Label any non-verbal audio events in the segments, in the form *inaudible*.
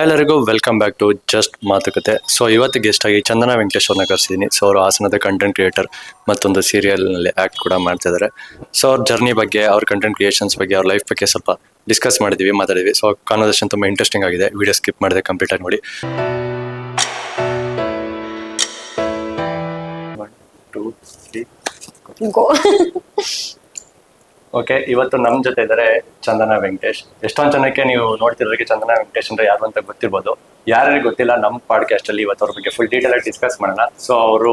ಎಲ್ಲರಿಗೂ welcome back to just ಮಾತುಕತೆ. So ಇವತ್ತು ಗೆಸ್ಟ್ ಆಗಿ ಚಂದನ ವೆಂಕಟೇಶ್ ಅವ್ರನ್ನ ಸೊ ಅವರು ಹಾಸನದ ಕಂಟೆಂಟ್ ಕ್ರಿಯೇಟರ್ ಮತ್ತೊಂದು ಸೀರಿಯಲ್ನಲ್ಲಿ ಆ್ಯಕ್ಟ್ ಕೂಡ ಮಾಡ್ತಾ ಇದ್ದಾರೆ ಸೊ ಅವ್ರ ಜರ್ನಿ ಬಗ್ಗೆ, ಅವ್ರ ಕಂಟೆಂಟ್ ಕ್ರಿಯೇಷನ್ಸ್ ಬಗ್ಗೆ, ಅವ್ರ ಲೈಫ್ ಬಗ್ಗೆ ಸ್ವಲ್ಪ ಡಿಸ್ಕಸ್ ಮಾಡಿದ್ವಿ, ಮಾತಾಡಿದ್ವಿ. ಸೊ ಕಾನ್ವರ್ಸೇಷನ್ ತುಂಬ ಇಂಟ್ರೆಸ್ಟಿಂಗ್ ಆಗಿದೆ. ವಿಡಿಯೋ ಸ್ಕಿಪ್ ಮಾಡಿದೆ ಕಂಪ್ಲೀಟ್ ಆಗಿ ನೋಡಿ. ಟೂ ತ್ರೀ *laughs* ಓಕೆ ಇವತ್ತು ನಮ್ಮ ಜೊತೆ ಇದ್ದಾರೆ ಚಂದನಾ ವೆಂಕಟೇಶ್. ಎಷ್ಟೊಂದು ಜನಕ್ಕೆ ನೀವು ನೋಡ್ತಿರೋದಕ್ಕೆ ಚಂದನ ವೆಂಕಟೇಶ್ ಅಂದ್ರೆ ಯಾರು ಅಂತ ಗೊತ್ತಿರ್ಬೋದು. ಯಾರಿಗೆ ಗೊತ್ತಿಲ್ಲ ನಮ್ಮ ಪಾಡ್ಕಾಸ್ಟ್ ಅಲ್ಲಿ ಇವತ್ತು ಅವ್ರ ಬಗ್ಗೆ ಫುಲ್ ಡೀಟೇಲ್ ಆಗಿ ಡಿಸ್ಕಸ್ ಮಾಡೋಣ. ಸೊ ಅವರು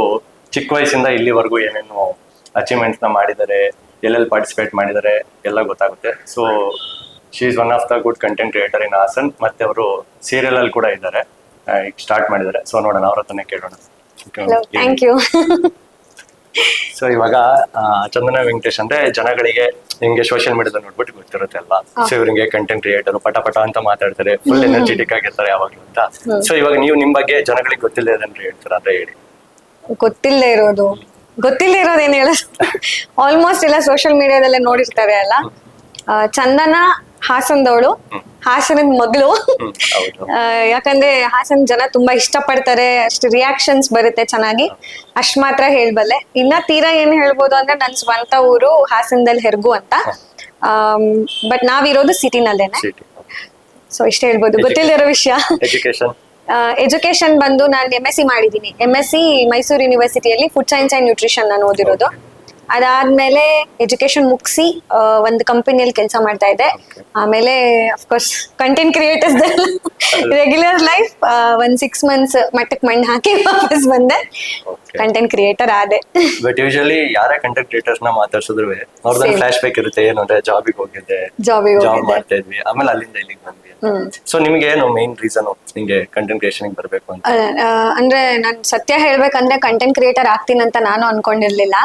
ಚಿಕ್ಕ ವಯಸ್ಸಿಂದ ಇಲ್ಲಿವರೆಗೂ ಏನೇನು ಅಚೀವ್ಮೆಂಟ್ಸ್ನ ಮಾಡಿದ್ದಾರೆ ಎಲ್ಲೆಲ್ಲಿ ಪಾರ್ಟಿಸಿಪೇಟ್ ಮಾಡಿದ್ದಾರೆ ಎಲ್ಲ ಗೊತ್ತಾಗುತ್ತೆ. So she is one of the good content creator in Hassan ಮತ್ತೆ ಅವರು ಸೀರಿಯಲ್ ಅಲ್ಲಿ ಕೂಡ ಇದ್ದಾರೆ. ಸ್ಟಾರ್ಟ್ ಮಾಡಿದ್ದಾರೆ. ಸೊ ನೋಡೋಣ ಅವ್ರ ಹತ್ರನೇ ಕೇಳೋಣ. ಥ್ಯಾಂಕ್ ಯು ಸೊ ಇವಾಗ ಚಂದನ ವೆಂಕಟೇಶ್ ಅಂದ್ರೆ ಜನಗಳಿಗೆ ನಿಮ್ಗೆ ಸೋಷಿಯಲ್ ಮೀಡಿಯಾದ ನೋಡ್ಬಿಟ್ಟು ಗೊತ್ತಿರುತ್ತೆ ಅಲ್ವಾ? ಸೊ ಇವ್ರಿಗೆ ಕಂಟೆಂಟ್ ಕ್ರಿಯೇಟರ್ ಪಟ ಪಟ ಅಂತ ಮಾತಾಡ್ತಾರೆ. ಫುಲ್ ಎನರ್ಜೆಟಿಕ್ ಆಗಿರ್ತಾರೆ ಯಾವಾಗ್ಲೂ ಅಂತ. ಸೊ ಇವಾಗ ನೀವು ನಿಮ್ ಬಗ್ಗೆ ಜನಗಳಿಗೆ ಗೊತ್ತಿಲ್ಲ ಅದನ್ನ ಹೇಳ್ತೀರಾ ಅಂತ ಹೇಳಿ. ಗೊತ್ತಿಲ್ಲದೆ ಇರೋದು. ಗೊತ್ತಿಲ್ಲ ಇರೋದು ಏನ್ ಹೇಳ *laughs* ಆಲ್ಮೋಸ್ಟ್ ಎಲ್ಲ ಸೋಷಿಯಲ್ ಮೀಡಿಯಾದಲ್ಲೇ ನೋಡಿರ್ತಾರೆ ಅಲ್ಲ? ಚಂದನ ಹಾಸನದವಳು. ಹಾಸನದ ಮಗಳು. ಯಾಕಂದ್ರೆ ಹಾಸನ ಜನ ತುಂಬಾ ಇಷ್ಟ ಪಡ್ತಾರೆ ಅಷ್ಟು ರಿಯಾಕ್ಷನ್ಸ್ ಬರುತ್ತೆ ಚೆನ್ನಾಗಿ. ಅಷ್ಟ್ ಮಾತ್ರ ಹೇಳ್ಬಲ್ಲೆ. ಇನ್ನ ತೀರಾ ಏನ್ ಹೇಳ್ಬೋದು ಅಂದ್ರೆ ನನ್ ಸ್ವಂತ ಊರು ಹಾಸನದಲ್ಲಿ ಹೆರ್ಗು ಅಂತ. ಬಟ್ ನಾವಿರೋದು ಸಿಟಿನಲ್ಲೇನೆ ಸಿಟಿ ಸೊ ಇಷ್ಟ ಹೇಳ್ಬೋದು. ಗೊತ್ತಿಲ್ಲಿರೋ ವಿಷಯ. ಎಜುಕೇಶನ್ ಎಜುಕೇಶನ್ ಬಂದು ನಾನು ಎಂ ಎಸ್ ಸಿ ಮಾಡಿದ್ದೀನಿ ಎಂ ಎಸ್ ಸಿ ಮೈಸೂರು ಯೂನಿವರ್ಸಿಟಿಯಲ್ಲಿ ಫುಡ್ ಸೈನ್ಸ್ ಅಂಡ್ ನ್ಯೂಟ್ರಿಷನ್ ನಾನು ಓದಿರೋದು. ಅದಾದ್ಮೇಲೆ ಎಜುಕೇಶನ್ ಮುಗಿಸಿ ಒಂದು ಕಂಪನಿಯಲ್ಲಿ ಕೆಲಸ ಮಾಡ್ತಾ ಇದ್ದೆ. ಆಮೇಲೆ of course content creators regular life ಒಂದ್ ಸಿಕ್ಸ್ ಮಂತ್ಸ್ ಮಟ್ಟಕ್ಕೆ ಮಣ್ಣು ಹಾಕಿ ವಾಪಸ್ ಬಂದೆ. ಕಂಟೆಂಟ್ ಕ್ರಿಯೇಟರ್ ಆದೆ. ಬಟ್ ಯೂಶಲಿ ಯಾರೇ ಕಂಟೆಂಟ್ ಕ್ರಿಯೇಟರ್ಸ್ನ ಮಾತಾಡ್ಸಿದ್ರು ಅವ್ರದ್ದು ಫ್ಲಾಶ್ ಬ್ಯಾಕ್ ಇರುತ್ತೆ ಏನು ಅಂದ್ರೆ ಜಾಬಿಗೆ ಹೋಗಿದ್ದೆ ಜಾಬಿಗೆ ಜಾಬ್ ಮಾಡ್ತಾ ಇದ್ವಿ ಆಮೇಲೆ ಅಲ್ಲಿಂದ ಇಲ್ಲಿಗೆ ಬಂದ್ವಿ. ಸೊ ನಿಮ್ಗೆ ಏನು ಮೈನ್ ರೀಸನ್ ನಿಮಗೆ ಕಂಟೆಂಟ್ ಕ್ರಿಯೇಷನ್ ಬರಬೇಕು ಅಂತ? ಅಂದ್ರೆ ನಾನ್ ಸತ್ಯ ಹೇಳ್ಬೇಕಂದ್ರೆ ಕಂಟೆಂಟ್ ಕ್ರಿಯೇಟರ್ ಆಗ್ತೀನಿ ಅಂತ ನಾನು ಅನ್ಕೊಂಡಿರ್ಲಿಲ್ಲ.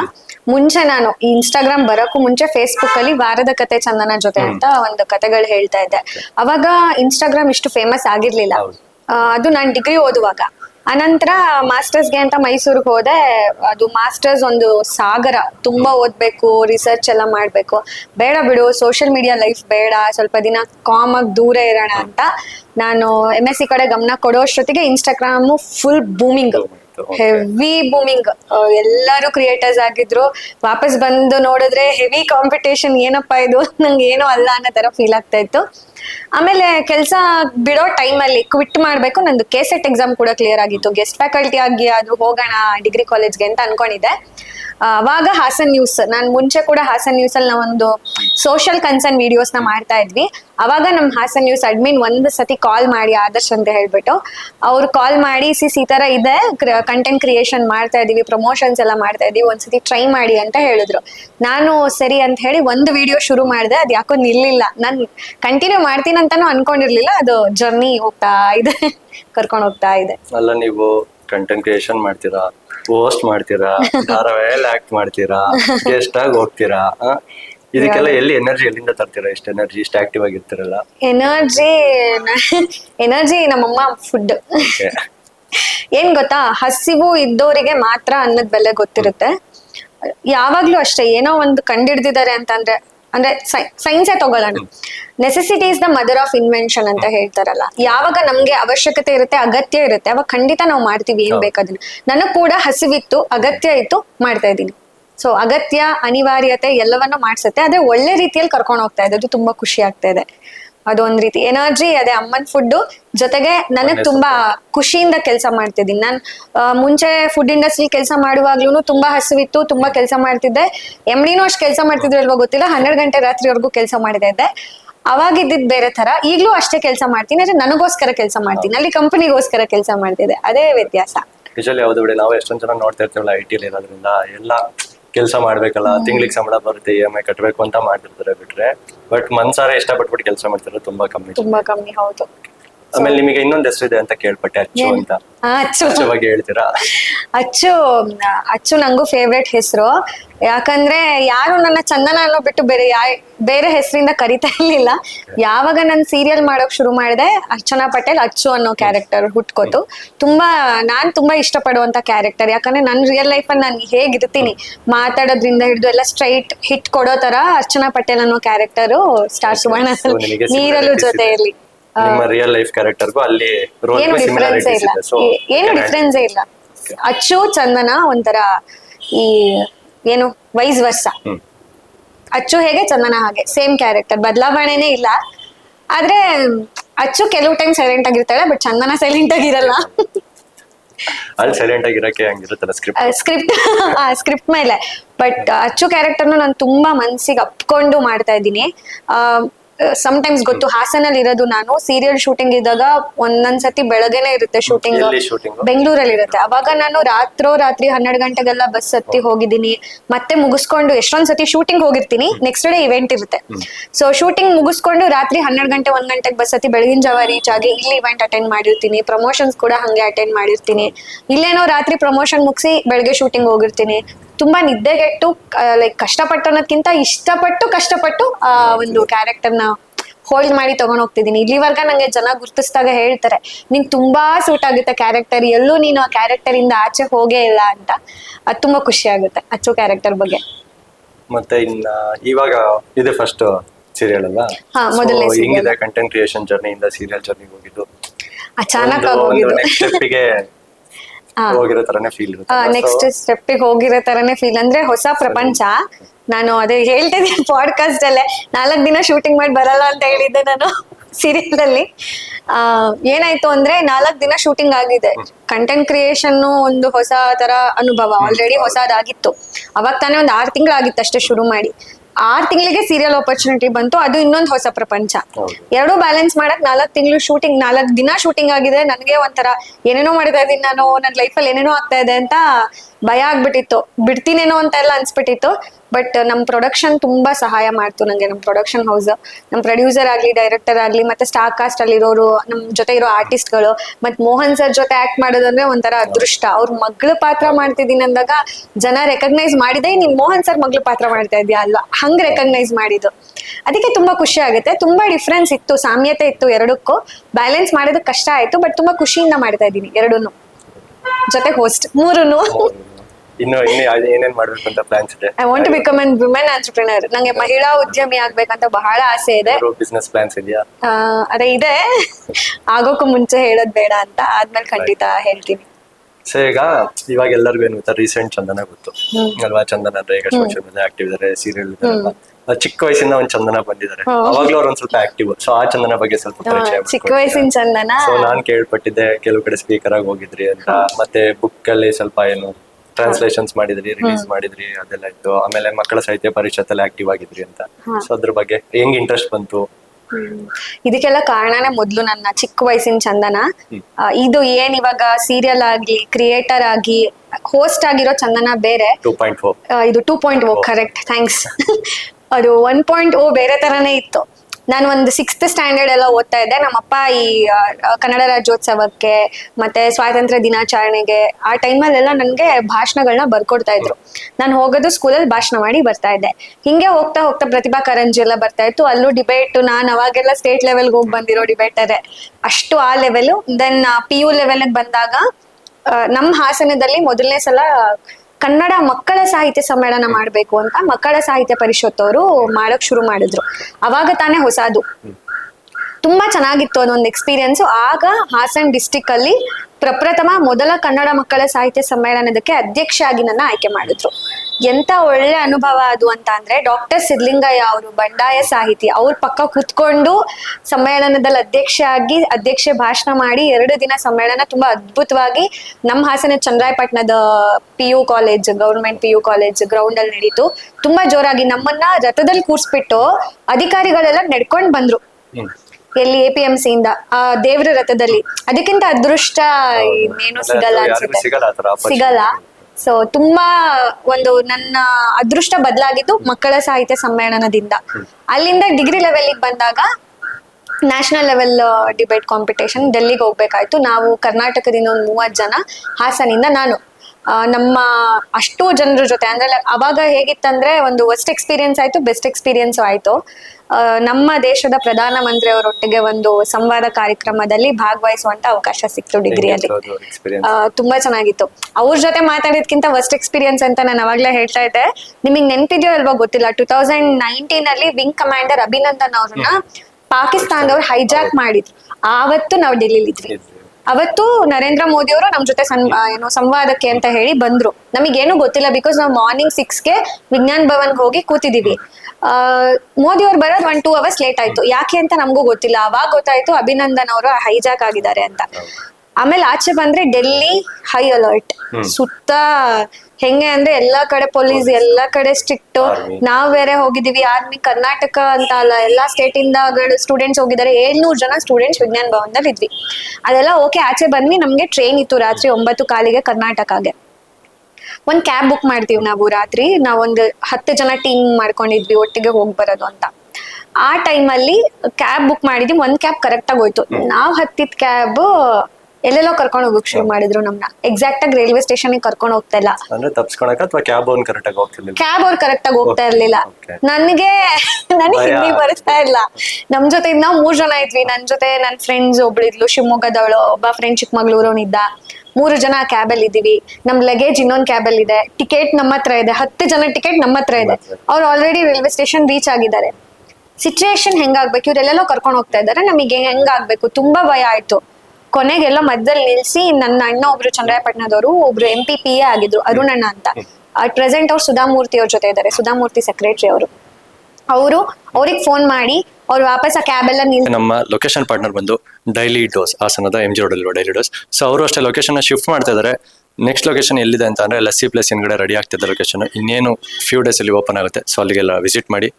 ಮುಂಚೆ ನಾನು ಈ ಇನ್ಸ್ಟಾಗ್ರಾಮ್ ಬರೋಕ್ಕೂ ಮುಂಚೆ ಫೇಸ್ಬುಕ್ ಅಲ್ಲಿ ವಾರದ ಕತೆ ಚಂದನ ಜೊತೆ ಅಂತ ಒಂದು ಕತೆಗಳು ಹೇಳ್ತಾ ಇದ್ದೆ. ಅವಾಗ ಇನ್ಸ್ಟಾಗ್ರಾಮ್ ಇಷ್ಟು ಫೇಮಸ್ ಆಗಿರ್ಲಿಲ್ಲ. ಅದು ನಾನು ಡಿಗ್ರಿ ಓದುವಾಗ. ಅನಂತರ ಮಾಸ್ಟರ್ಸ್ಗೆ ಅಂತ ಮೈಸೂರಿಗೆ ಹೋದೆ ಅದು ಮಾಸ್ಟರ್ಸ್ ಒಂದು ಸಾಗರ ತುಂಬಾ ಓದ್ಬೇಕು ರಿಸರ್ಚ್ ಎಲ್ಲ ಮಾಡ್ಬೇಕು. ಬೇಡ ಬಿಡು ಸೋಷಿಯಲ್ ಮೀಡಿಯಾ ಲೈಫ್ ಬೇಡ ಸ್ವಲ್ಪ ದಿನ ಕಾಮ್ ಆಗಿ ದೂರ ಇರೋಣ ಅಂತ ನಾನು ಎಂ ಎಸ್ ಸಿ ಕಡೆ ಗಮನ ಕೊಡೋಷ್ಟೊತ್ತಿಗೆ Instagram full booming heavy booming ಎಲ್ಲರೂ ಕ್ರಿಯೇಟರ್ಸ್ ಆಗಿದ್ರು. ವಾಪಸ್ ಬಂದು ನೋಡಿದ್ರೆ ಹೆವಿ ಕಾಂಪಿಟೇಷನ್ ಏನಪ್ಪಾ ಇದು? *laughs* ನಂಗೆ ಏನೋ ಅಲ್ಲ ಅನ್ನೋ ತರ ಫೀಲ್ ಆಗ್ತಾ ಇತ್ತು. ಆಮೇಲೆ ಕೆಲಸ ಬಿಡೋ ಟೈಮಲ್ಲಿ ಕ್ವಿಟ್ ಮಾಡಬೇಕು. ನಂದು ಕೆ ಸೆಟ್ ಎಕ್ಸಾಮ್ ಕೂಡ ಕ್ಲಿಯರ್ ಆಗಿತ್ತು. ಗೆಸ್ಟ್ ಫ್ಯಾಕಲ್ಟಿ ಆಗಿ ಅದು ಹೋಗೋಣ ಡಿಗ್ರಿ ಕಾಲೇಜ್ಗೆ ಅಂತ ಅನ್ಕೊಂಡಿದ್ದೆ. ಅವಾಗ ಹಾಸನ್ ನ್ಯೂಸ್ ನಾನು ಮುಂಚೆ ಕೂಡ ಹಾಸನ್ ನ್ಯೂಸ್ ಅಲ್ಲಿ ನಾವೊಂದು ಸೋಷಿಯಲ್ ಕನ್ಸರ್ನ್ ವಿಡಿಯೋಸ್ನ ಮಾಡ್ತಾ ಇದ್ವಿ. ಅವಾಗ ನಮ್ ಹಾಸನ್ ನ್ಯೂಸ್ ಅಡ್ಮಿನ್ ಒಂದ್ ಸತಿ ಕಾಲ್ ಮಾಡಿ ಆದರ್ಶ್ ಅಂತ ಹೇಳ್ಬಿಟ್ಟು, ಅವ್ರು ಕಾಲ್ ಮಾಡಿ ಸಿಸ್ ಈ ತರ ಇದೆ. ಕಂಟೆಂಟ್ ಕ್ರಿಯೇಷನ್ ಮಾಡ್ತಾ ಇದೀವಿ ಪ್ರಮೋಷನ್ಸ್ ಎಲ್ಲ ಮಾಡ್ತಾ ಇದೀವಿ ಒಂದ್ಸತಿ ಟ್ರೈ ಮಾಡಿ ಅಂತ ಹೇಳಿದ್ರು. ನಾನು ಸರಿ ಅಂತ ಹೇಳಿ ಒಂದು ವಿಡಿಯೋ ಶುರು ಮಾಡಿದೆ. ಅದ್ ಯಾಕೋ ನಿಲ್ಲಿಲ್ಲ. ನಾನು ಕಂಟಿನ್ಯೂ ಮಾಡ್ತೀನಿ ಅಂತಾನು ಅನ್ಕೊಂಡಿರ್ಲಿಲ್ಲ. ಅದು ಜರ್ನಿ ಹೋಗ್ತಾ ಇದೆ ಕರ್ಕೊಂಡು ಹೋಗ್ತಾ ಇದೆ. ಅಲ್ಲ ನೀವು ಕಂಟೆಂಟ್ ಕ್ರಿಯೇಷನ್ ಮಾಡ್ತೀರಾ? ಪೋಸ್ಟ್ ಮಾಡ್ತೀರಾ? ಧಾರಾವಾಹಿಯಲ್ಲಿ ಆಕ್ಟ್ ಮಾಡ್ತೀರಾ? ಗೆಸ್ಟ್ ಆಗಿ ಹೋಗ್ತೀರಾ? ಆ? ಇದಕ್ಕೆಲ್ಲ ಎಲ್ಲಿ ಎನರ್ಜಿ ಎಲ್ಲಿಂದ ತರ್ತೀರಾ ಇಷ್ಟು ಎನರ್ಜಿ ಇಷ್ಟು ಆಕ್ಟಿವ್ ಆಗಿರ್ತೀರಲ್ಲ? ಎನರ್ಜಿ ಎನರ್ಜಿ ನಮ್ಮಮ್ಮ ಫುಡ್ Okay. ಏನ್ ಗೊತ್ತಾ? ಹಸಿವು ಇದ್ದವರಿಗೆ ಮಾತ್ರ ಅನ್ನದ ಬೆಲೆ ಗೊತ್ತಿರುತ್ತೆ. ಯಾವಾಗ್ಲೂ ಅಷ್ಟೇ. ಏನೋ ಒಂದು ಕಂಡಿಡ್ದಿದ್ದಾರೆ ಅಂತಂದ್ರೆ ಅಂದ್ರೆ ಸೈನ್ಸ್ ತಗೊಳ್ಳೋಣ. Necessity is the mother of invention ಅಂತ ಹೇಳ್ತಾರಲ್ಲ. ಯಾವಾಗ ನಮ್ಗೆ ಅವಶ್ಯಕತೆ ಇರುತ್ತೆ ಅಗತ್ಯ ಇರುತ್ತೆ ಅವಾಗ ಖಂಡಿತ ನಾವು ಮಾಡ್ತೀವಿ ಏನ್ ಬೇಕಾದ್ರೆ ನನಗ್ ಕೂಡ ಹಸಿವಿತ್ತು ಅಗತ್ಯ ಇತ್ತು ಮಾಡ್ತಾ ಇದ್ದೀನಿ. ಸೊ ಅಗತ್ಯ ಅನಿವಾರ್ಯತೆ ಎಲ್ಲವನ್ನೂ ಮಾಡ್ಸುತ್ತೆ. ಆದ್ರೆ ಒಳ್ಳೆ ರೀತಿಯಲ್ಲಿ ಕರ್ಕೊಂಡು ಹೋಗ್ತಾ ಇದೆ ಅದು ತುಂಬಾ ಖುಷಿ ಆಗ್ತಾ ಇದೆ. ಅದೊಂದ್ ರೀತಿ. ಎನರ್ಜಿ ಅದೇ ಅಮ್ಮನ್ ಫುಡ್ ಜೊತೆಗೆ ನನಗ್ ತುಂಬಾ ಖುಷಿಯಿಂದ ಕೆಲಸ ಮಾಡ್ತಿದ್ದೀನಿ. ನಾನು ಮುಂಚೆ ಫುಡ್ ಇಂಡಸ್ಟ್ರಿ ಕೆಲಸ ಮಾಡುವಾಗ್ಲೂ ತುಂಬಾ ಹಸಿವಿತ್ತು ತುಂಬಾ ಕೆಲಸ ಮಾಡ್ತಿದ್ದೆ. ಎಮ್ಡಿನೂ ಅಷ್ಟು ಕೆಲಸ ಮಾಡ್ತಿದ್ರು ಅಲ್ವಾ ಗೊತ್ತಿಲ್ಲ. ಹನ್ನೆರಡು ಗಂಟೆ ರಾತ್ರಿವರೆಗೂ ಕೆಲಸ ಮಾಡಿದೆ ಇದ್ದೆ. ಅವಾಗ ಇದ್ದಿದ್ ಬೇರೆ ತರ ಈಗಲೂ ಅಷ್ಟೇ ಕೆಲಸ ಮಾಡ್ತೀನಿ. ಅಂದ್ರೆ ನನಗೋಸ್ಕರ ಕೆಲಸ ಮಾಡ್ತೀನಿ. ಅಲ್ಲಿ ಕಂಪನಿಗೋಸ್ಕರ ಕೆಲಸ ಮಾಡ್ತಿದ್ದೆ. ಅದೇ ವ್ಯತ್ಯಾಸ. ಯಾವ್ದು ಬಿಡಿ. ನಾವು ಎಷ್ಟೊಂದು ಜನ ನೋಡ್ತಾ ಇರ್ತೀವಲ್ಲ ಐ ಟಿಲಿ ಇರೋದ್ರಿಂದ. ಎಲ್ಲ ಕೆಲಸ ಮಾಡ್ಬೇಕಲ್ಲ ತಿಂಗ್ಳಿಗೆ ಸಂಬಳ ಬರುತ್ತೆ ಇ ಎಂ ಐ ಕಟ್ಟಬೇಕು ಅಂತ ಮಾಡ್ತಿರ್ತಾರೆ ಬಿಟ್ರೆ. ಬಟ್ ಮನ್ಸಾರೆ ಇಷ್ಟಪಟ್ಬಿಟ್ಟು ಕೆಲಸ ಮಾಡ್ತಾರೆ ತುಂಬಾ ಕಮ್ಮಿ. ತುಂಬಾ ಕಮ್ಮಿ ಹೌದು. ಆಮೇಲೆ ನಿಮಗೆ ಇನ್ನೊಂದು ಹೆಸರು ಇದೆ ಅಂತ ಕೇಳ್ಪಟ್ಟೆ ಅಚ್ಚು ಅಂತ. ಆ, ಅಚ್ಚು. ಅಚ್ಚು ಬಗ್ಗೆ ಹೇಳ್ತೀರಾ? ಅಚ್ಚು ಅಚ್ಚು ನಂಗೂ ಫೇವ್ರೆಟ್ ಹೆಸರು. ಯಾಕಂದ್ರೆ ಯಾರು ನನ್ನ ಚಂದನ ಅನ್ನೋ ಬಿಟ್ಟು ಬೇರೆ ಯಾ ಬೇರೆ ಹೆಸರಿಂದ ಕರಿತಾ ಇರ್ಲಿಲ್ಲ. ಯಾವಾಗ ನಾನು ಸೀರಿಯಲ್ ಮಾಡೋಕ್ ಶುರು ಮಾಡಿದೆ ಅರ್ಚನಾ ಪಟೇಲ್ ಅಚ್ಚು ಅನ್ನೋ ಕ್ಯಾರೆಕ್ಟರ್ ಹುಟ್ಕೋತು. ತುಂಬಾ ನಾನ್ ತುಂಬಾ ಇಷ್ಟಪಡುವಂತ ಕ್ಯಾರೆಕ್ಟರ್ ಯಾಕಂದ್ರೆ ನನ್ನ ರಿಯಲ್ ಲೈಫ್ ಅಲ್ಲಿ ನಾನು ಹೇಗಿರ್ತೀನಿ ಮಾತಾಡೋದ್ರಿಂದ ಹಿಡಿದು ಎಲ್ಲ ಸ್ಟ್ರೈಟ್ ಹಿಟ್ ಕೊಡೋ ತರ ಅರ್ಚನಾ ಪಟೇಲ್ ಅನ್ನೋ ಕ್ಯಾರೆಕ್ಟರ್ ಸ್ಟಾರ್ ಸುವರ್ಣ So, ನಿನಗೆ ನೀರಲ್ಲೂ similarities ಜೊತೆ. ಇರ್ಲಿ ನಿಮ್ಮ ರಿಯಲ್ ಲೈಫ್ ಕ್ಯಾರೆಕ್ಟರ್ಗೂ ಅಲ್ಲಿ ರೋಲ್ ಏನು ಡಿಫ್ರೆನ್ಸ್ ಇಲ್ಲ. ಸೊ ಏ- ಏನು ಡಿಫ್ರೆನ್ಸ್ ಇಲ್ಲ. ಅಚ್ಚು ಚಂದನ ಒಂಥರ ಈ ಏನು ವೈಸ್ ವರ್ಷ ಹ್ಮ್. ಅಚ್ಚು ಹೇಗೆ ಚಂದನ ಹಾಗೆ. ಸೇಮ್ ಕ್ಯಾರೆಕ್ಟರ್ ಬದಲಾವಣೆನೇ ಇಲ್ಲ. ಆದ್ರೆ ಅಚ್ಚು ಕೆಲವು ಟೈಮ್ ಸೈಲೆಂಟ್ ಆಗಿರ್ತಾಳೆ ಬಟ್ ಚಂದನ ಸೈಲೆಂಟ್ ಆಗಿರಲ್ಲ. ಅಲ್ಲಿ ಸೈಲೆಂಟ್ ಆಗಿರಕ್ಕೆ ಹಂಗಿರುತ್ತಲ್ಲ ಸ್ಕ್ರಿಪ್ಟ್ ಸ್ಕ್ರಿಪ್ಟ್ ಸ್ಕ್ರಿಪ್ಟ್ ಮೇಲೆ. ಬಟ್ ಅಚ್ಚು ಕ್ಯಾರೆಕ್ಟರ್ನು ನಾನು ತುಂಬಾ ಮನ್ಸಿಗೆ ಅಪ್ಕೊಂಡು ಮಾಡ್ತಾ ಇದ್ದೀನಿ. ಟೈಮ್ಸ್ ಗೊತ್ತು. ಹಾಸನಲ್ಲಿ ಇರೋದು ನಾನು. ಸೀರಿಯಲ್ ಶೂಟಿಂಗ್ ಇದ್ದಾಗ ಒಂದೊಂದ್ಸತಿ ಬೆಳಗ್ಗೆನೆ ಇರುತ್ತೆ ಶೂಟಿಂಗ್ ಎಲ್ಲಿ ಶೂಟಿಂಗ್ ಬೆಂಗಳೂರಲ್ಲಿ ಇರುತ್ತೆ. ಅವಾಗ ನಾನು ರಾತ್ರೋ ರಾತ್ರಿ ಹನ್ನೆರಡು ಗಂಟೆಗೆಲ್ಲ ಬಸ್ ಹತ್ತಿ ಹೋಗಿದ್ದೀನಿ. ಮತ್ತೆ ಮುಗಿಸ್ಕೊಂಡು ಎಷ್ಟೊಂದ್ ಸತಿ ಶೂಟಿಂಗ್ ಹೋಗಿರ್ತೀನಿ ನೆಕ್ಸ್ಟ್ ಡೇ ಇವೆಂಟ್ ಇರುತ್ತೆ. ಸೊ ಶೂಟಿಂಗ್ ಮುಗಿಸ್ಕೊಂಡು ರಾತ್ರಿ ಹನ್ನೆರಡು ಗಂಟೆ ಒಂದ್ ಗಂಟೆಗೆ ಬಸ್ ಹತ್ತಿ ಬೆಳಗಿನ ಜಾವ ರೀಚ್ ಆಗಿ ಇಲ್ಲಿ ಇವೆಂಟ್ ಅಟೆಂಡ್ ಮಾಡಿರ್ತೀನಿ. ಪ್ರಮೋಷನ್ಸ್ ಕೂಡ ಹಂಗೆ ಅಟೆಂಡ್ ಮಾಡಿರ್ತೀನಿ. ಇಲ್ಲೇನೋ ರಾತ್ರಿ ಪ್ರಮೋಷನ್ ಮುಗಿಸಿ ಬೆಳಗ್ಗೆ ಶೂಟಿಂಗ್ ಹೋಗಿರ್ತೀನಿ. ತುಂಬಾ ನಿದ್ದೆಗೆಟ್ಟು ಲೈಕ್ ಕಷ್ಟಪಟ್ಟು ಅನ್ನೋದಕ್ಕಿಂತ ಇಷ್ಟಪಟ್ಟು ಕಷ್ಟಪಟ್ಟು ಆ ಒಂದು ಕ್ಯಾರೆಕ್ಟರ್ನ ಹೋಲ್ಡ್ ಮಾಡಿ ತಗೊಂಡ್ ಹೋಗ್ತಿದೀನಿ. ಇಲ್ಲಿವರ್ಗ ನಂಗೆ ಜನ ಗುರ್ತಿಸಿದಾಗ ಹೇಳ್ತಾರೆ ನಿಂಗೆ ತುಂಬಾ ಸೂಟ್ ಆಗುತ್ತೆ ಕ್ಯಾರೆಕ್ಟರ್ ಎಲ್ಲೂ ನೀನು ಆ ಕ್ಯಾರೆಕ್ಟರ್ ಇಂದ ಆಚೆ ಹೋಗೇ ಇಲ್ಲ ಅಂತ. ಅದು ತುಂಬಾ ಖುಷಿ ಆಗುತ್ತೆ ಅಚ್ಚು ಕ್ಯಾರೆಕ್ಟರ್ ಬಗ್ಗೆ. ಮತ್ತೆ ಇನ್ನ ಇವಾಗ ಇದೆ ಫಸ್ಟ್ ಸೀರಿಯಲ್ ಅಲ್ಲ? ಹಾ, ಮೊದಲನೇ So, serial. ಹೆಂಗಿದೆ ಕಂಟೆಂಟ್ ಕ್ರಿಯೇಷನ್ ಜರ್ನಿ ಇಂದ ಸೀರಿಯಲ್ ಜರ್ನಿ ಹೋಗಿದ್ದು? ಅಚಾನಕ್ ಸ್ಟೆಪ್ಗೆ ಹಾ. ಹೋಗಿರೋ ತರನೇ ಫೀಲ್ ನೆಕ್ಸ್ಟ್ ಸ್ಟೆಪ್ ಹೋಗಿರೋ ತರನೇ ಫೀಲ್ ಅಂದ್ರೆ ಹೊಸ ಪ್ರಪಂಚ. ನಾನು ಅದೇ ಹೇಳ್ತಿದ್ದೆ ಪಾಡ್ಕಾಸ್ಟ್ ಅಲ್ಲೇ. ನಾಲ್ಕು ದಿನ ಶೂಟಿಂಗ್ ಮಾಡಿ ಬರಲ್ಲ ಅಂತ ಹೇಳಿದ್ದೆ ನಾನು ಸೀರಿಯಲ್ ಅಲ್ಲಿ. ಆ, ಏನಾಯ್ತು ಅಂದ್ರೆ ನಾಲ್ಕು ದಿನ ಶೂಟಿಂಗ್ ಆಗಿದೆ. ಕಂಟೆಂಟ್ ಕ್ರಿಯೇಷನ್ ಒಂದು ಹೊಸ ತರ ಅನುಭವ. ಆಲ್ರೆಡಿ ಹೊಸದಾಗಿತ್ತು. ಅವಾಗ ತಾನೇ ಒಂದು ಆರು ತಿಂಗಳಾಗಿತ್ತು ಅಷ್ಟೇ ಶುರು ಮಾಡಿ. ಆರು ತಿಂಗಳಿಗೆ ಸೀರಿಯಲ್ ಆಪರ್ಚುನಿಟಿ ಬಂತು ಅದು ಇನ್ನೊಂದು ಹೊಸ ಪ್ರಪಂಚ. ಎರಡು ಬ್ಯಾಲೆನ್ಸ್ ಮಾಡಕ್ ನಾಲ್ಕು ತಿಂಗಳು ಶೂಟಿಂಗ್ ನಾಲ್ಕು ದಿನ ಶೂಟಿಂಗ್ ಆಗಿದೆ. ನನಗೆ ಒಂಥರ ಏನೇನೋ ಮಾಡ್ತಾ ಇದೀನಿ ನಾನು ನನ್ನ ಲೈಫಲ್ಲಿ ಏನೇನೋ ಆಗ್ತಾ ಇದೆ ಅಂತ ಭಯ ಆಗ್ಬಿಟ್ಟಿತ್ತು. ಬಿಡ್ತೀನೇನೋ ಅಂತ ಎಲ್ಲ ಅನ್ಸ್ಬಿಟ್ಟಿತ್ತು. ಬಟ್ ನಮ್ಮ ಪ್ರೊಡಕ್ಷನ್ ತುಂಬಾ ಸಹಾಯ ಮಾಡ್ತು ನಂಗೆ. ನಮ್ಮ ಪ್ರೊಡಕ್ಷನ್ ಹೌಸ್ ನಮ್ಮ ಪ್ರೊಡ್ಯೂಸರ್ ಆಗ್ಲಿ ಡೈರೆಕ್ಟರ್ ಆಗ್ಲಿ, ಮತ್ತೆ ಸ್ಟಾರ್ ಕಾಸ್ಟ್ ಅಲ್ಲಿ ಇರೋರು ನಮ್ಮ ಜೊತೆ ಇರೋ ಆರ್ಟಿಸ್ಟ್ಗಳು, ಮತ್ತೆ ಮೋಹನ್ ಸರ್ ಜೊತೆ ಆಕ್ಟ್ ಮಾಡೋದಂದ್ರೆ ಒಂಥರ ಅದೃಷ್ಟ. ಅವ್ರ ಮಗಳ ಪಾತ್ರ ಮಾಡ್ತಿದ್ದೀನಿ ಅಂದಾಗ ಜನ ರೆಕಗ್ನೈಸ್ ಮಾಡಿದೆ ನೀನ್ ಮೋಹನ್ ಸರ್ ಮಗಳ ಪಾತ್ರ ಮಾಡ್ತಾ ಇದೀಯ ಅಲ್ವಾ? ಹಂಗ್ ರೆಕಗ್ನೈಸ್ ಮಾಡಿದ್ದು. ಅದಕ್ಕೆ ತುಂಬಾ ಖುಷಿ ಆಗುತ್ತೆ. ತುಂಬಾ ಡಿಫ್ರೆನ್ಸ್ ಇತ್ತು. ಸಾಮ್ಯತೆ ಇತ್ತು ಎರಡಕ್ಕೂ. ಬ್ಯಾಲೆನ್ಸ್ ಮಾಡೋದಕ್ಕೆ ಕಷ್ಟ ಆಯ್ತು ಬಟ್ ತುಂಬಾ ಖುಷಿಯಿಂದ ಮಾಡ್ತಾ ಇದ್ದೀನಿ ಎರಡೂನು ಜೊತೆ ಹೋಸ್ಟ್ ಮೂರನ್ನು ಇನ್ನು ಇನ್ನು ಏನೇನ್ ಮಾಡ್ಬೇಕು ಅಂತ ಪ್ಲಾನ್ಸ್ ಇದೆ I want to become an women entrepreneur ನಂಗೆ ಮಹಿಳಾ ಉದ್ಯಮಿ ಆಗ್ಬೇಕಂತ ಬಹಳ ಆಸೆ ಇದೆ. ಬಿಸ್ನೆಸ್ ಪ್ಲಾನ್ಸ್ ಇದೆಯಾ? ಅದೇ ಇದೆ. ಆಗೋಕ್ಕೂ ಮುಂಚೆ ಹೇಳೋದ್ ಬೇಡ ಅಂತ ಆದ್ಮೇಲೆ ಖಂಡಿತ ಹೇಳ್ತೀನಿ. ಸೊ ಈಗ ಇವಾಗ ಎಲ್ಲರಿಗೂ ಏನು ಗೊತ್ತಾ? ರೀಸೆಂಟ್ ಚಂದನ ಗೊತ್ತು. ಅಲ್ವಾ? ಚಂದನ ಅಂದ್ರೆ ಈಗ ಸೋಷಿಯಲ್ ಮೀಡಿಯಾ ಆಕ್ಟಿವ್ ಇದಾರೆ ಸೀರಿಯಲ್ ಚಿಕ್ಕ ವಯಸ್ಸಿಂದ ಒಂದ್ ಚಂದನ ಬಂದಿದ್ದಾರೆ. ಅವಾಗ್ಲೂ ಅವ್ರು ಒಂದ್ ಸ್ವಲ್ಪ ಆಕ್ಟಿವ್ ಸೊ ಆ ಚಂದನ ಬಗ್ಗೆ ಸ್ವಲ್ಪ ಪರಿಚಯ ಚಿಕ್ಕ ವಯಸ್ಸಿನ ಚಂದನ. ಸೊ ನಾನ್ ಕೇಳ್ಪಟ್ಟಿದ್ದೆ ಕೆಲವು ಕಡೆ ಸ್ಪೀಕರ್ ಆಗಿ ಹೋಗಿದ್ರಿ ಅಂತ. ಮತ್ತೆ ಬುಕ್ ಅಲ್ಲಿ ಸ್ವಲ್ಪ ಏನು ಟ್ರಾನ್ಸ್ಲೇಷನ್ಸ್ ಮಾಡಿದ್ರಿ ರಿಲೀಸ್ ಮಾಡಿದ್ರಿ ಅದೆಲ್ಲ ಇತ್ತು. ಆಮೇಲೆ ಮಕ್ಕಳ ಸಾಹಿತ್ಯ ಪರಿಷತ್ತಲ್ಲಿ ಆಕ್ಟಿವ್ ಆಗಿದ್ರಿ ಅಂತ. ಸೊ ಅದ್ರ ಬಗ್ಗೆ ಹೆಂಗ್ ಇಂಟ್ರೆಸ್ಟ್ ಬಂತು. ಇದಕ್ಕೆಲ್ಲ ಕಾರಣನೇ ಮೊದ್ಲು ನನ್ನ ಚಿಕ್ಕ ವಯಸ್ಸಿನ ಚಂದನ. ಇದು ಏನ್ ಇವಾಗ ಸೀರಿಯಲ್ ಆಗಿ ಕ್ರಿಯೇಟರ್ ಆಗಿ ಹೋಸ್ಟ್ ಆಗಿರೋ ಚಂದನ ಬೇರೆ. ಇದು two point O correct thanks ಅದು ಒನ್ ಪಾಯಿಂಟ್ ಓ ಬೇರೆ ತರನೇ ಇತ್ತು. ನಾನು ಒಂದು ಸಿಕ್ಸ್ತ್ ಸ್ಟ್ಯಾಂಡರ್ಡ್ ಎಲ್ಲ ಓದ್ತಾ ಇದ್ದೆ. ನಮ್ಮಪ್ಪ ಈ ಕನ್ನಡ ರಾಜ್ಯೋತ್ಸವಕ್ಕೆ ಮತ್ತೆ ಸ್ವಾತಂತ್ರ್ಯ ದಿನಾಚರಣೆಗೆ ಆ ಟೈಮಲ್ಲೆಲ್ಲ ನನಗೆ ಭಾಷಣಗಳನ್ನ ಬರ್ಕೊಡ್ತಾ ಇದ್ರು. ನಾನು ಹೋಗೋದು ಸ್ಕೂಲಲ್ಲಿ ಭಾಷಣ ಮಾಡಿ ಬರ್ತಾ ಇದ್ದೆ. ಹಿಂಗೆ ಹೋಗ್ತಾ ಹೋಗ್ತಾ ಪ್ರತಿಭಾ ಕಾರಂಜಿ ಎಲ್ಲ ಬರ್ತಾ ಇತ್ತು. ಅಲ್ಲೂ ಡಿಬೇಟ್ ನಾನು ಅವಾಗೆಲ್ಲ ಸ್ಟೇಟ್ ಲೆವೆಲ್ಗೆ ಹೋಗಿ ಬಂದಿರೋ ಡಿಬೇಟರೇ ಅಷ್ಟು ಆ ಲೆವೆಲ್ ದೆನ್ ಪಿ ಯು ಲೆವೆಲ್ಗೆ ಬಂದಾಗ ನಮ್ಮ ಹಾಸನದಲ್ಲಿ ಮೊದಲನೇ ಸಲ ಕನ್ನಡ ಮಕ್ಕಳ ಸಾಹಿತ್ಯ ಸಮ್ಮೇಳನ ಮಾಡಬೇಕು ಅಂತ ಮಕ್ಕಳ ಸಾಹಿತ್ಯ ಪರಿಷತ್ ಅವರು ಮಾಡಕ್ ಶುರು ಮಾಡಿದ್ರು. ಅವಾಗ ತಾನೇ ಹೊಸದು. ತುಂಬಾ ಚೆನ್ನಾಗಿತ್ತು ಅದೊಂದು ಎಕ್ಸ್ಪೀರಿಯನ್ಸ್ ಆಗ ಹಾಸನ್ ಡಿಸ್ಟಿಕ್ ಅಲ್ಲಿ ಪ್ರಪ್ರಥಮ ಮೊದಲ ಕನ್ನಡ ಮಕ್ಕಳ ಸಾಹಿತ್ಯ ಸಮ್ಮೇಳನದಕ್ಕೆ ಅಧ್ಯಕ್ಷ ಆಗಿ ನನ್ನ ಆಯ್ಕೆ ಮಾಡಿದ್ರು. ಎಂತ ಒಳ್ಳೆ ಅನುಭವ ಅದು ಅಂತ ಅಂದ್ರೆ ಡಾಕ್ಟರ್ ಸಿದ್ಲಿಂಗಯ್ಯ ಅವರು ಬಂಡಾಯ ಸಾಹಿತಿ. ಅವ್ರ ಪಕ್ಕ ಕುತ್ಕೊಂಡು ಸಮ್ಮೇಳನದಲ್ಲಿ ಅಧ್ಯಕ್ಷ ಆಗಿ ಅಧ್ಯಕ್ಷೆ ಭಾಷಣ ಮಾಡಿ ಎರಡು ದಿನ ಸಮ್ಮೇಳನ ತುಂಬಾ ಅದ್ಭುತವಾಗಿ ನಮ್ಮ Hassan ಚಂದ್ರಾಯಪಟ್ಟಣದ P U college government P U college ground ಅಲ್ಲಿ ನಡೀತು. ತುಂಬಾ ಜೋರಾಗಿ ನಮ್ಮನ್ನ ರಥದಲ್ಲಿ ಕೂರ್ಸ್ಬಿಟ್ಟು ಅಧಿಕಾರಿಗಳೆಲ್ಲ ನಡ್ಕೊಂಡ್ ಬಂದ್ರು. ಎಲ್ಲಿ ಎ ಪಿ ಎಂ ಸಿ ಇಂದ ಆ ದೇವ್ರ ರಥದಲ್ಲಿ. ಅದಕ್ಕಿಂತ ಅದೃಷ್ಟ ಇನ್ನೇನು ಸಿಗಲ್ಲ ಅನ್ಸುತ್ತೆ. ಸಿಗಲ್ಲ. ಸೊ ತುಂಬಾ ಒಂದು ನನ್ನ ಅದೃಷ್ಟ ಬದಲಾಗಿದ್ದು ಮಕ್ಕಳ ಸಾಹಿತ್ಯ ಸಮ್ಮೇಳನದಿಂದ. ಅಲ್ಲಿಂದ ಡಿಗ್ರಿ ಲೆವೆಲ್ಗೆ ಬಂದಾಗ ನ್ಯಾಷನಲ್ ಲೆವೆಲ್ ಡಿಬೇಟ್ ಕಾಂಪಿಟೇಷನ್ ಡೆಲ್ಲಿಗೆ ಹೋಗ್ಬೇಕಾಯ್ತು. ನಾವು ಕರ್ನಾಟಕದಿಂದ ಒಂದು ಮೂವತ್ತು ಜನ ಹಾಸನಿಂದ ನಾನು. ನಮ್ಮ ಅಷ್ಟು ಜನರ ಜೊತೆ ಅಂದ್ರೆ ಅವಾಗ ಹೇಗಿತ್ತಂದ್ರೆ ಒಂದು ವರ್ಸ್ಟ್ ಎಕ್ಸ್ಪೀರಿಯನ್ಸ್ ಆಯ್ತು ಬೆಸ್ಟ್ ಎಕ್ಸ್ಪೀರಿಯನ್ಸ್ ಆಯ್ತು. ನಮ್ಮ ದೇಶದ ಪ್ರಧಾನ ಮಂತ್ರಿ ಅವರೊಟ್ಟಿಗೆ ಒಂದು ಸಂವಾದ ಕಾರ್ಯಕ್ರಮದಲ್ಲಿ ಭಾಗವಹಿಸುವಂತ ಅವಕಾಶ ಸಿಕ್ತು ಡಿಗ್ರಿಯಲ್ಲಿ ತುಂಬಾ ಚೆನ್ನಾಗಿತ್ತು. ಅವ್ರ ಜೊತೆ ಮಾತಾಡಿದ್ಕಿಂತ ವರ್ಸ್ಟ್ ಎಕ್ಸ್ಪೀರಿಯನ್ಸ್ ಅಂತ ನಾನು ಅವಾಗ್ಲೇ ಹೇಳ್ತಾ ಇದ್ದೆ. ನಿಮಗೆ ನೆನ್ಪಿದ್ಯೋ ಅಲ್ವಾ ಗೊತ್ತಿಲ್ಲ ಟೂ ತೌಸಂಡ್ ನೈನ್ಟೀನ್ ಅಲ್ಲಿ ವಿಂಗ್ ಕಮಾಂಡರ್ ಅಭಿನಂದನ್ ಅವ್ರನ್ನ ಪಾಕಿಸ್ತಾನದವ್ರು ಹೈಜಾಕ್ ಮಾಡಿದ್ರು. ಆವತ್ತು ನಾವು ಡೆಲ್ಲಿಲಿ ಇದ್ವಿ. ಅವತ್ತು ನರೇಂದ್ರ ಮೋದಿ ಅವರು ನಮ್ ಜೊತೆ ಆ, ಏನು ಸಂವಾದಕ್ಕೆ ಅಂತ ಹೇಳಿ ಬಂದ್ರು. ನಮಗೇನು ಗೊತ್ತಿಲ್ಲ ಬಿಕಾಸ್ ನಾವು ಮಾರ್ನಿಂಗ್ ಸಿಕ್ಸ್ಗೆ ವಿಜ್ಞಾನ್ ಭವನ್ ಹೋಗಿ ಕೂತಿದೀವಿ. ಮೋದಿ ಅವ್ರು ಬರೋದು ಒನ್ ಟೂ ಅವರ್ಸ್ ಲೇಟ್ ಆಯ್ತು. ಯಾಕೆ ಅಂತ ನಮಗೂ ಗೊತ್ತಿಲ್ಲ. ಅವಾಗ ಗೊತ್ತಾಯ್ತು ಅಭಿನಂದನ್ ಅವರು ಹೈಜಾಕ್ ಆಗಿದ್ದಾರೆ ಅಂತ. ಆಮೇಲೆ ಆಚೆ ಬಂದ್ರೆ ಡೆಲ್ಲಿ ಹೈ ಅಲರ್ಟ್. ಸುತ್ತ ಹೆಂಗೆ ಅಂದ್ರೆ ಎಲ್ಲಾ ಕಡೆ ಪೊಲೀಸ್ ಎಲ್ಲಾ ಕಡೆ ಸ್ಟ್ರಿಕ್ಟ್. ನಾವ್ ಬೇರೆ ಹೋಗಿದೀವಿ ಆರ್ಮಿ ಕರ್ನಾಟಕ ಅಂತ ಅಲ್ಲ ಎಲ್ಲಾ ಸ್ಟೇಟ್ ಇಂದ ಸ್ಟೂಡೆಂಟ್ಸ್ ಹೋಗಿದ್ದಾರೆ ಏಳ್ನೂರು ಜನ ಸ್ಟೂಡೆಂಟ್ಸ್ ವಿಜ್ಞಾನ ಭವನದಲ್ಲಿ ಇದ್ವಿ. ಅದೆಲ್ಲ ಓಕೆ ಆಚೆ ಬಂದ್ವಿ ನಮ್ಗೆ ಟ್ರೈನ್ ಇತ್ತು ರಾತ್ರಿ ಒಂಬತ್ತು ಕಾಲಿಗೆ ಕರ್ನಾಟಕಗೆ. ಒಂದ್ ಕ್ಯಾಬ್ ಬುಕ್ ಮಾಡ್ತೀವಿ ನಾವು ರಾತ್ರಿ ನಾವೊಂದು ಹತ್ತು ಜನ ಟೀಮ್ ಮಾಡ್ಕೊಂಡಿದ್ವಿ ಒಟ್ಟಿಗೆ ಹೋಗಿ ಬರೋದು ಅಂತ. ಆ ಟೈಮಲ್ಲಿ ಕ್ಯಾಬ್ ಬುಕ್ ಮಾಡಿದ್ವಿ ಒಂದ್ ಕ್ಯಾಬ್ ಕರೆಕ್ಟ್ ಆಗಿ ಹೋಯ್ತು. ನಾವ್ ಹತ್ತಿದ ಕ್ಯಾಬ್ ಎಲ್ಲೆಲ್ಲೋ ಕರ್ಕೊಂಡು ಹೋಗಕ್ ಶುರು ಮಾಡಿದ್ರು ನಮ್ನ. ಎಕ್ಸಾಕ್ಟ್ ಆಗಿ ರೈಲ್ವೆ ಸ್ಟೇಷನ್ ಕರ್ಕೊಂಡು ಹೋಗ್ತಾ ಇಲ್ಲ. ಅಂದ್ರೆ ತಪ್ಸ್ಕೊಳಕ ಅಥವಾ ಕ್ಯಾಬ್ ಅವ್ನು ಕರೆಕ್ಟ್ ಆಗಿ ಹೋಗ್ತಿರ್ಲಿಲ್ಲ? ಕ್ಯಾಬ್ ಅವ್ರು ಕರೆಕ್ಟ್ ಆಗಿ ಹೋಗ್ತಾ ಇರ್ಲಿಲ್ಲ. ನನ್ಗೆ ನನಗೆ. ಹಿಂದಿ ಬರ್ತಾ ಇಲ್ಲ. ನಮ್ ಜೊತೆ ಇದ್ ನಾವ್ ಮೂರ್ ಜನ ಇದ್ವಿ. ನನ್ ಜೊತೆ ನನ್ ಫ್ರೆಂಡ್ಸ್ ಒಬ್ಳಿದ್ಲು ಶಿವಮೊಗ್ಗದವಳು ಒಬ್ಬ ಫ್ರೆಂಡ್ ಚಿಕ್ಕಮಗಳೂರವನಿದ್ದ ಮೂರು ಜನ ಕ್ಯಾಬ್ ಅಲ್ಲಿ ಇದೀವಿ ನಮ್ ಲಗೇಜ್ ಇನ್ನೊಂದ್ ಕ್ಯಾಬ್ ಅಲ್ಲಿ ಇದೆ. ಟಿಕೆಟ್ ನಮ್ಮ ಹತ್ರ ಇದೆ. ಹತ್ತು ಜನ ಟಿಕೆಟ್ ನಮ್ಮ ಹತ್ರ ಇದೆ. ಅವ್ರು ಆಲ್ರೆಡಿ ರೈಲ್ವೆ ಸ್ಟೇಷನ್ ರೀಚ್ ಆಗಿದ್ದಾರೆ. ಸಿಚುವೇಶನ್ ಹೆಂಗಾಗ್ಬೇಕು? ಇವ್ರೆಲ್ಲೆಲ್ಲೋ ಕರ್ಕೊಂಡು ಹೋಗ್ತಾ ಇದ್ದಾರೆ. ನಮಗೆ ಹೆಂಗಾಗ್ಬೇಕು? ತುಂಬಾ ಭಯ ಆಯ್ತು. ಕೊನೆಗೆಲ್ಲ ಮಧ್ಯದಲ್ಲಿ ನಿಲ್ಸಿ ನನ್ನ ಅಣ್ಣ ಒಬ್ರು ಚಂದ್ರಾಯಪಟ್ಟಣದವರು ಒಬ್ರು ಎಂ ಪಿ ಪಿ ಎ ಆಗಿದ್ರು ಅರುಣ್ ಅಣ್ಣ ಅಂತ ಅಟ್ ಪ್ರೆಸೆಂಟ್ ಅವ್ರು ಸುಧಾಮೂರ್ತಿ ಅವ್ರ ಜೊತೆ ಇದ್ದಾರೆ ಸುಧಾಮೂರ್ತಿ ಸೆಕ್ರೆಟರಿ ಅವರು. ಅವರು ಅವ್ರಿಗೆ ಫೋನ್ ಮಾಡಿ ಅವ್ರು ವಾಪಸ್ ಆ ಕ್ಯಾಬ್ ಎಲ್ಲ ನಿಲ್ ನಮ್ಮ ಲೊಕೇಶನ್ ಪಾರ್ಟ್ನರ್ ಬಂದು ಡೈಲಿ ಡೋಸ್ ಹಾಸನದ ಎಂ ಜಿ ಅಲ್ಲಿ ಡೈಲಿ ಡೋಸ್ ಸೊ ಅವರು ಅಷ್ಟೇ ಲೊಕೇಶನ್ ಶಿಫ್ಟ್ ಮಾಡ್ತಾ ಇದ್ದಾರೆ. ನೆಕ್ಸ್ಟ್ ಲೊಕೇಶನ್ ಎಲ್ಲಿದೆ ಅಂತ ಅಂದ್ರೆ ಲಸ್ಸಿ ಪ್ಲೇಸ್ ಹಿಂದ್ಗಡೆ ರೆಡಿ ಆಗ್ತಿದೆ ಲೊಕೇಶನ್ ಇನ್ನೇನು ಫ್ಯೂ ಡೇಸ್ ಅಲ್ಲಿ ಓಪನ್ ಆಗುತ್ತೆ. ಸೊ ಅಲ್ಲಿಗೆಲ್ಲ ವಿಸಿಟ್ ಮಾಡಿ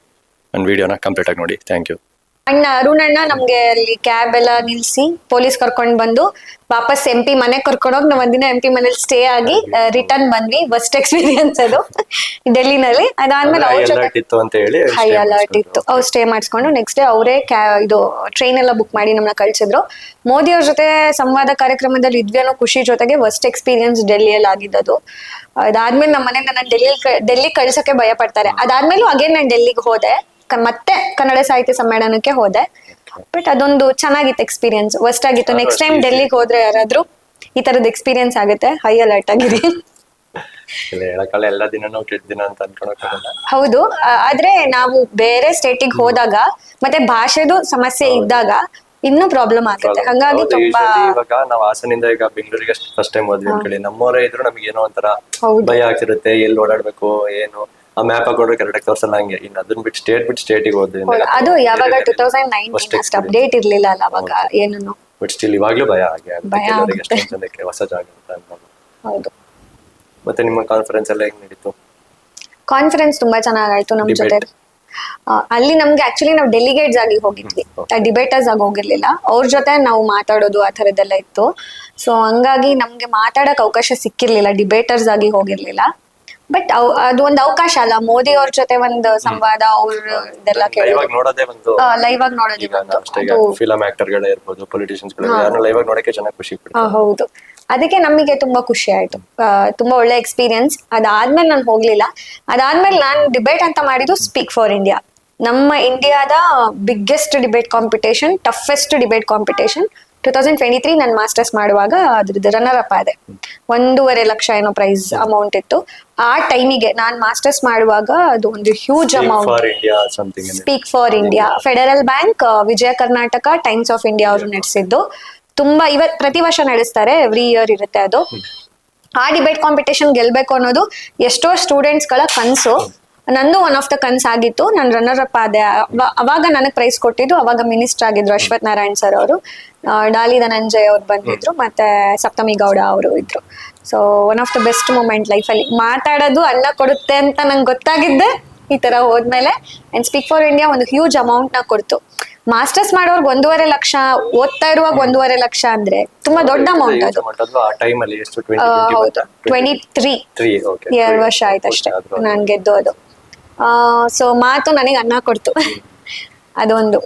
ನನ್ನ ವಿಡಿಯೋನ ಕಂಪ್ಲೀಟ್ ಆಗಿ ನೋಡಿ. ಥ್ಯಾಂಕ್ ಯು ಅಣ್ಣ ಅರುಣ್ ಅಣ್ಣ ನಮ್ಗೆ ಅಲ್ಲಿ ಕ್ಯಾಬ್ ಎಲ್ಲ ನಿಲ್ಸಿ ಪೊಲೀಸ್ ಕರ್ಕೊಂಡ್ ಬಂದು ವಾಪಸ್ ಎಂ ಪಿ ಮನೆ ಕರ್ಕೊಂಡೋಗಿ ನಾವ್ ಒಂದಿನ ಎಂ ಪಿ ಮನೇಲಿ ಸ್ಟೇ ಆಗಿ ರಿಟರ್ನ್ ಬಂದ್ವಿ. ಫಸ್ಟ್ ಎಕ್ಸ್ಪೀರಿಯನ್ಸ್ ಅದು. *laughs* ಡೆಲ್ಲಿನಲ್ಲಿ. ಅದಾದ್ಮೇಲೆ ಅವ್ರ ಜೊತೆ ಇತ್ತು ಅಂತ ಹೇಳಿ ಹೈ ಅಲರ್ಟ್ ಇತ್ತು. ಅವ್ರು ಸ್ಟೇ ಮಾಡಿಸ್ಕೊಂಡು ನೆಕ್ಸ್ಟ್ ಡೇ ಅವರೇ ಕ್ಯಾ ಇದು ಟ್ರೈನ್ ಎಲ್ಲ ಬುಕ್ ಮಾಡಿ ನಮ್ಮನ್ನ ಕಳ್ಸಿದ್ರು. ಮೋದಿ ಅವ್ರ ಜೊತೆ ಸಂವಾದ ಕಾರ್ಯಕ್ರಮದಲ್ಲಿ ಇದ್ವಿ ಅನ್ನೋ ಖುಷಿ ಜೊತೆಗೆ ಫಸ್ಟ್ ಎಕ್ಸ್ಪೀರಿಯನ್ಸ್ ಡೆಲ್ಲಿಯಲ್ಲಿ ಆಗಿದ್ದು ಅದಾದ್ಮೇಲೆ ನಮ್ಮ ಮನೆ ನನ್ನ ಡೆಲ್ಲಿ ಡೆಲ್ಲಿ ಕಳ್ಸಕ್ಕೆ ಭಯ ಪಡ್ತಾರೆ. ಅದಾದ್ಮೇಲೂ ಅಗೇನ್ ನಾನು ಡೆಲ್ಲಿಗೆ ಹೋದೆ. ಮತ್ತೆ ಕನ್ನಡ ಸಾಹಿತ್ಯ ಸಮ್ಮೇಳನಕ್ಕೆ ಹೋದೆ. ಬಟ್ ಅದೊಂದು ಚೆನ್ನಾಗಿತ್ತು ಎಕ್ಸ್ಪೀರಿಯನ್ಸ್ ವರ್ಸ್ಟ್ ಆಗಿತ್ತು. ನೆಕ್ಸ್ಟ್ ಟೈಮ್ ಡೆಲ್ಲಿಗೆ ಹೋದ್ರೆ ಯಾರಾದ್ರೂ ಈ ತರದ ಎಕ್ಸ್ಪೀರಿಯನ್ಸ್ ಆಗುತ್ತೆ. ಹೈ ಅಲರ್ಟ್ ಆಗಿರಿ. ಹೌದು. ಆದ್ರೆ ನಾವು ಬೇರೆ ಸ್ಟೇಟಿಗೆ ಹೋದಾಗ ಮತ್ತೆ ಭಾಷೆದು ಸಮಸ್ಯೆ ಇದ್ದಾಗ ಇನ್ನೂ ಪ್ರಾಬ್ಲಮ್ ಆಗುತ್ತೆ. ಹಂಗಾಗಿ ತುಂಬಾ ಇವಾಗ ನಾವು ಹಾಸನಿಂದ ಈಗ ಬೆಂಗಳೂರಿಗೆ ಫಸ್ಟ್ ಟೈಮ್ ಹೋದ್ವಿ ಅನ್ಕೊಳ್ಳಿ ನಮ್ಮವರೇ ಇದ್ರು ನಮ್ಗೆ ಏನೋ ಒಂಥರ. ಭಯ ಆಗ್ತಿರುತ್ತೆ. ಎಲ್ಲಿ ಓಡಾಡ್ಬೇಕು ಏನು? ಆ ಮ್ಯಾಪ್ ಹಾಕೊಂಡ್ರೆ ಕರೆಕ್ಟ್ ತೋರ್ಸಲ್ಲ ಹಂಗೆ. ಇನ್ನು ಅದನ್ನ ಬಿಟ್ಟು ಸ್ಟೇಟ್ ಬಿಟ್ಟು ಸ್ಟೇಟಿಗೆ ಹೋದ್ರೆ ಅದು ಯಾವಾಗ ಟೂ ತೌಸಂಡ್ ನೈನ್ಟೀನ್ ಅಷ್ಟು ಅಪ್ಡೇಟ್ ಇರ್ಲಿಲ್ಲ ಅಲ್ಲ ಅವಾಗ ಏನನ್ನು ಬಟ್ ಸ್ಟಿಲ್ ಇವಾಗ್ಲೂ ಭಯ ಆಗುತ್ತೆ ಭಯ ಆಗುತ್ತೆ. ಎಷ್ಟೊಂದ್ ಜನಕ್ಕೆ ಹೊಸ ಜಾಗ ಅಂತ ಅನ್ಕೊಂಡು ಹೌದು. ಮತ್ತೆ ನಿಮ್ಮ ಕಾನ್ಫರೆನ್ಸ್ ಎಲ್ಲ ಹೆಂಗ್ ನಡೀತು? ಕಾನ್ಫರೆನ್ಸ್ ತುಂಬಾ ಚೆನ್ನಾಗಾಯ್ತು ನಮ್ ಜೊತೆ ಆ, ಅಲ್ಲಿ ನಮ್ಗೆ ಆಕ್ಚುಲಿ ನಾವು ಡೆಲಿಗೇಟ್ಸ್ ಆಗಿ ಹೋಗಿದ್ವಿ. ಡಿಬೇಟರ್ಸ್ ಆಗಿ ಹೋಗಿರ್ಲಿಲ್ಲ. ಅವ್ರ ಜೊತೆ ನಾವು ಮಾತಾಡೋದು ಆ ಥರದ್ದೆಲ್ಲ ಇತ್ತು. ಸೊ ಹಂಗಾಗಿ ನಮ್ಗೆ ಮಾತಾಡಕ್ ಅವಕಾಶ ಸಿಕ್ಕಿರ್ಲಿಲ್ಲ. ಡಿಬೇಟರ್ಸ್ ಆಗಿ ಹೋಗಿರ್ಲಿಲ್ಲ. ಬಟ್ ಅದು ಒಂದು ಅವಕಾಶ ಅಲ್ಲ. ಮೋದಿ ಅವ್ರ ಜೊತೆ ಒಂದು ಸಂವಾದ ಅವ್ರ ಇದೆಲ್ಲ ಲೈವ್ ಇವಾಗ ನೋಡೋದೇ ಒಂದು ಲೈವ್ ಆಗಿ ನೋಡೋದೇ. ಅಷ್ಟೇ ಈಗ ಫಿಲಂ ಆಕ್ಟರ್ಗಳೇ ಇರ್ಬೋದು ಪೊಲಿಟಿಷಿಯನ್ಸ್ ಲೈವ್ ಆಗಿ ನೋಡಕ್ಕೆ ಚೆನ್ನಾಗಿ ಖುಷಿ ಪಡ್ತಾರೆ. ಹೌದು. ಅದಕ್ಕೆ ನಮಗೆ ತುಂಬಾ ಖುಷಿ ಆಯ್ತು. ತುಂಬಾ ಒಳ್ಳೆ ಎಕ್ಸ್ಪೀರಿಯನ್ಸ್ ಅದಾದ್ಮೇಲೆ ನಾನು ಹೋಗ್ಲಿಲ್ಲ. ಅದಾದ್ಮೇಲೆ ನಾನು ಡಿಬೇಟ್ ಅಂತ ಮಾಡಿದ್ದು ಸ್ಪೀಕ್ ಫಾರ್ ಇಂಡಿಯಾ ನಮ್ಮ ಇಂಡಿಯಾದ biggest debate competition toughest debate competition two thousand twenty three ನಾನು ಮಾಸ್ಟರ್ಸ್ ಮಾಡುವಾಗ ಅದ್ರದ್ದು ರನ್ನರ್ ಅಪ್ ಆದೆ. ಒಂದೂವರೆ ಲಕ್ಷ ಏನೋ ಪ್ರೈಸ್ ಅಮೌಂಟ್ ಇತ್ತು. ಆ ಟೈಮಿಗೆ ನಾನು ಮಾಸ್ಟರ್ಸ್ ಮಾಡುವಾಗ ಅದು ಒಂದು huge amount speak for India Federal Bank Vijaya Karnataka Times of India ಅವರು ನಡೆಸಿದ್ದು. ತುಂಬಾ ಇವತ್ ಪ್ರತಿ ವರ್ಷ ನಡೆಸ್ತಾರೆ ಎವ್ರಿ ಇಯರ್ ಇರುತ್ತೆ ಅದು. ಆ ಡಿಬೇಟ್ ಕಾಂಪಿಟೇಷನ್ ಗೆಲ್ಬೇಕು ಅನ್ನೋದು ಎಷ್ಟೋ ಸ್ಟೂಡೆಂಟ್ಸ್ಗಳ ಕನ್ಸು. ನಂದು ಒನ್ ಆಫ್ ದ ಕನ್ಸ್ ಆಗಿತ್ತು. ನಾನು ರನ್ನರ್ ಅಪ್ ಆದೆ. ಅವಾಗ ನನಗೆ ಪ್ರೈಸ್ ಕೊಟ್ಟಿದ್ದು ಅವಾಗ ಮಿನಿಸ್ಟರ್ ಆಗಿದ್ರು ಅಶ್ವಥ್ ನಾರಾಯಣ್ ಸರ್ ಅವರು. ಡಾಲಿ ಧನಂಜಯ್ ಅವ್ರು ಬಂದಿದ್ರು ಮತ್ತೆ ಸಪ್ತಮಿ ಗೌಡ ಅವರು ಇದ್ರು. So one of the best moment ಲೈಫಲ್ಲಿ ಮಾತಾಡೋದು ಅನ್ನ ಕೊಡುತ್ತೆ ಅಂತ ನಂಗೆ ಗೊತ್ತಾಗಿದ್ದೆ ಈ ತರ ಹೋದ್ಮೇಲೆ. ಅಂಡ್ ಸ್ಪೀಕ್ ಫಾರ್ ಇಂಡಿಯಾ ಒಂದು ಹ್ಯೂಜ್ ಅಮೌಂಟ್ನ ಕೊಡ್ತು. ಮಾಸ್ಟರ್ಸ್ ಮಾಡೋರ್ಗೆ ಒಂದೂವರೆ ಲಕ್ಷ ಓದ್ತಾ ಇರುವಾಗ ಒಂದೂವರೆ ಲಕ್ಷ ಅಂದ್ರೆ ತುಂಬಾ ದೊಡ್ಡ ಅಮೌಂಟ್ ಅದು. ಟ್ವೆಂಟಿ ತ್ರೀ ಎರಡು ವರ್ಷ ಆಯ್ತು ಅಷ್ಟೇ. ನಾನ್ ಗೆದ್ದು ಅದು. ಸೊ ಮಾತು ನನಗೆ ಅನ್ನ ಕೊಡ್ತು. ಅದೊಂದು.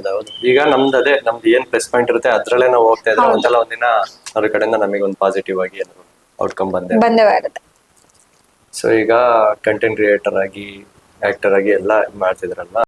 ಈಗ ನಮ್ದು ಅದೇ ನಮ್ದು ಏನ್ ಪ್ಲಸ್ ಪಾಯಿಂಟ್ ಇರುತ್ತೆ ಅದ್ರಲ್ಲೇ ನಾವು ಹೋಗ್ತಾ ಇದ್ರೆ ಒಂದಲ್ಲ ಒಂದಿನ ಅವ್ರ ಕಡೆಯಿಂದ ನಮಗೆ ಒಂದು ಪಾಸಿಟಿವ್ ಆಗಿ ಔಟ್ಕಮ್ ಬಂದೆ ಬಂದೇ ಆಗುತ್ತೆ ಸೊ ಈಗ ಕಂಟೆಂಟ್ ಕ್ರಿಯೇಟರ್ ಆಗಿ ಆಕ್ಟರ್ ಆಗಿ ಎಲ್ಲ ಮಾಡ್ತಿದ್ರಲ್ಲ